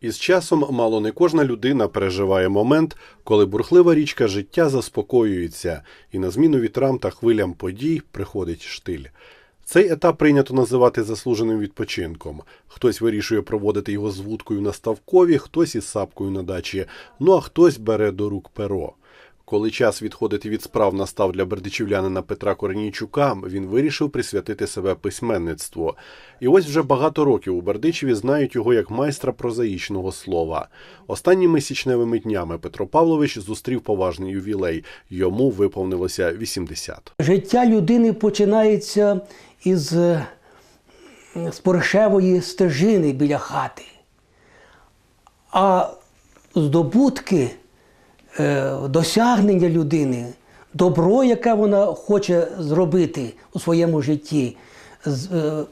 Із часом мало не кожна людина переживає момент, коли бурхлива річка життя заспокоюється, і на зміну вітрам та хвилям подій приходить штиль. Цей етап прийнято називати заслуженим відпочинком. Хтось вирішує проводити його з вудкою на ставкові, хтось із сапкою на дачі, ну а хтось бере до рук перо. Коли час відходити від справ настав для бердичівлянина Петра Корнійчука, він вирішив присвятити себе письменництву. І ось вже багато років у Бердичеві знають його як майстра прозаїчного слова. Останніми січневими днями Петро Павлович зустрів поважний ювілей. Йому виповнилося 80. Життя людини починається із е, споршевої стежини біля хати. А здобутки, е, досягнення людини, добро, яке вона хоче зробити у своєму житті, е, е,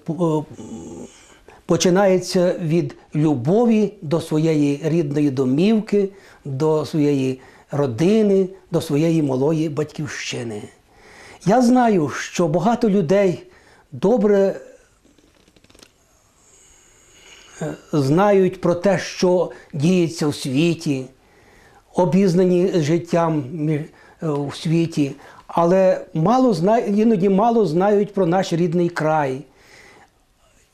починається від любові до своєї рідної домівки, до своєї родини, до своєї малої батьківщини. Я знаю, що багато людей добре е, знають про те, що діється в світі, обізнані життям е, у світі, але мало зна... іноді мало знають про наш рідний край.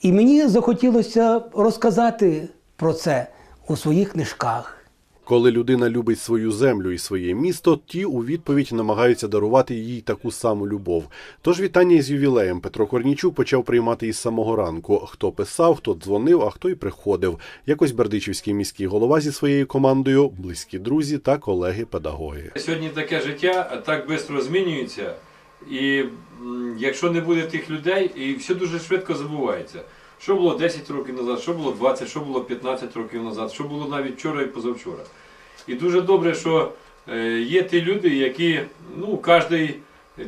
І мені захотілося розказати про це у своїх книжках. Коли людина любить свою землю і своє місто, ті у відповідь намагаються дарувати їй таку саму любов. Тож вітання із ювілеєм Петро Корнічук почав приймати із самого ранку. Хто писав, хто дзвонив, а хто й приходив. Якось Бердичівський міський голова зі своєю командою, близькі друзі та колеги-педагоги. Сьогодні таке життя так швидко змінюється, і якщо не буде тих людей, і все дуже швидко забувається. Що було 10 років назад, що було 20, що було 15 років назад, що було навіть вчора і позавчора. І дуже добре, що е, є ті люди, які, ну, кожен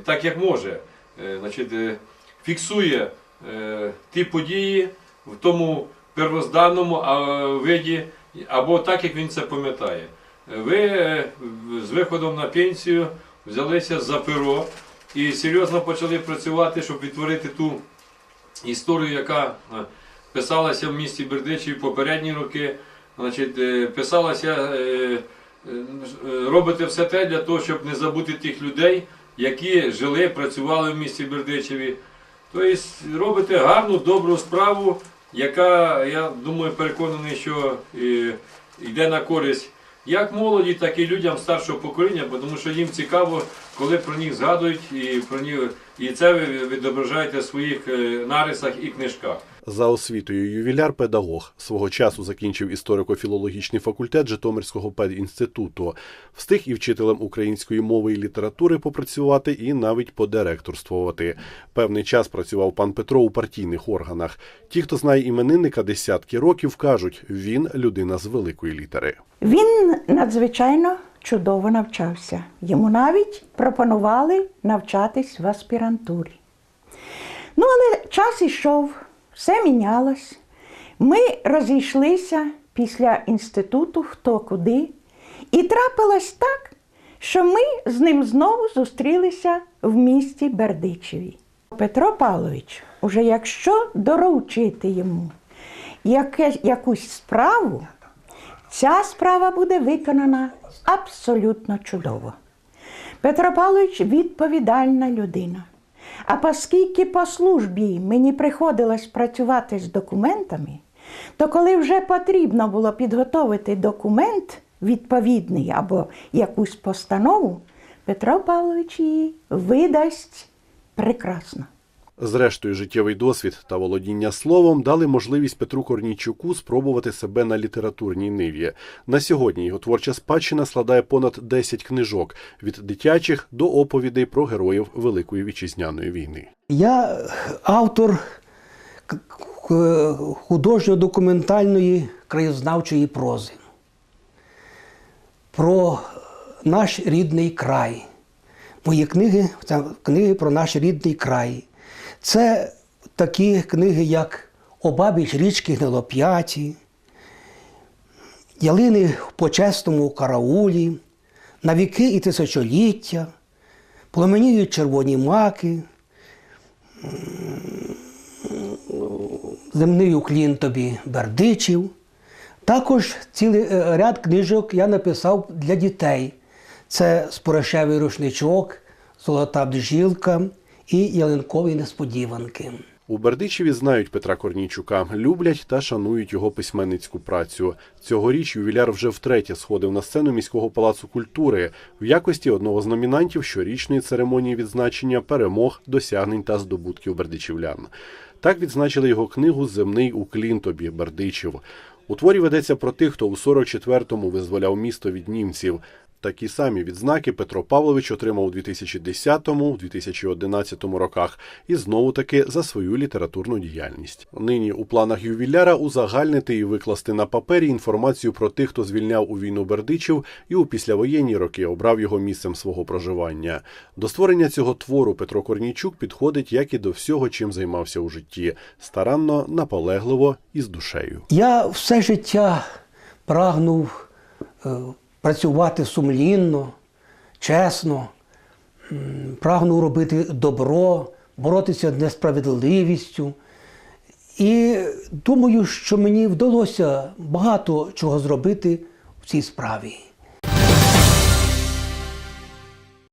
так як може, е, значить, е, фіксує ті події в тому первозданному виді, або так, як він це пам'ятає. Ви з виходом на пенсію взялися за перо і серйозно почали працювати, щоб відтворити ту історію, яка е, писалася в місті Бердичеві попередні роки. Значить, е, писалася, е, робите все те для того, щоб не забути тих людей, які жили, працювали в місті Бердичеві. Тобто робите гарну, добру справу, яка, я думаю, переконаний, що йде на користь як молоді, так і людям старшого покоління, бо тому що їм цікаво, коли про них згадують, і про них, і це ви відображаєте в своїх е, нарисах і книжках. За освітою ювіляр-педагог свого часу закінчив історико-філологічний факультет Житомирського педінституту. Встиг і вчителем української мови і літератури попрацювати, і навіть подиректорствувати. Певний час працював пан Петро у партійних органах. Ті, хто знає іменинника десятки років, кажуть, він людина з великої літери. Він надзвичайно чудово навчався. Йому навіть пропонували навчатись в аспірантурі. Ну, але час ішов, все мінялось. Ми розійшлися після інституту хто куди. І трапилось так, що ми з ним знову зустрілися в місті Бердичеві. Петро Павлович, уже якщо доручити йому яке, якусь справу, Ця справа буде виконана абсолютно чудово. Петро Павлович відповідальна людина. А оскільки по службі мені приходилось працювати з документами, то коли вже потрібно було підготовити документ відповідний або якусь постанову, Петро Павлович її видасть прекрасно. Зрештою, життєвий досвід та володіння словом дали можливість Петру Корнійчуку спробувати себе на літературній ниві. На сьогодні його творча спадщина складає понад 10 книжок від дитячих до оповідей про героїв Великої вітчизняної війни. Я автор художньо-документальної краєзнавчої прози про наш рідний край. Мої книги це книги про наш рідний край. Це такі книги, як Обабіч річки Гнилоп'яті, Ялини в почесному караулі, На віки і тисячоліття, Пламеніють червоні маки, земний уклін тобі Бердичів, Також цілий е, ряд книжок я написав для дітей. Це Споришевий рушничок, Золота бджілка і Ялинкові несподіванки. У Бердичеві знають Петра Корнійчука, люблять та шанують його письменницьку працю. Цьогоріч ювіляр вже втретє сходив на сцену міського палацу культури в якості одного з номінантів щорічної церемонії відзначення перемог, досягнень та здобутків бердичівлян. Так відзначили його книгу Земний уклін тобі Бердичів. У творі ведеться про тих, хто у 44-му визволяв місто від німців. Такі самі відзнаки Петро Павлович отримав у 2010-2011 роках і знову таки за свою літературну діяльність. Нині у планах ювіляра узагальнити і викласти на папері інформацію про тих, хто звільняв у війну Бердичів і у післявоєнні роки обрав його місцем свого проживання. До створення цього твору Петро Корнійчук підходить як і до всього, чим займався у житті, старанно, наполегливо і з душею. Я все життя прагнув е, працювати сумлінно, чесно, прагнув робити добро, боротися з несправедливістю. І думаю, що мені вдалося багато чого зробити в цій справі.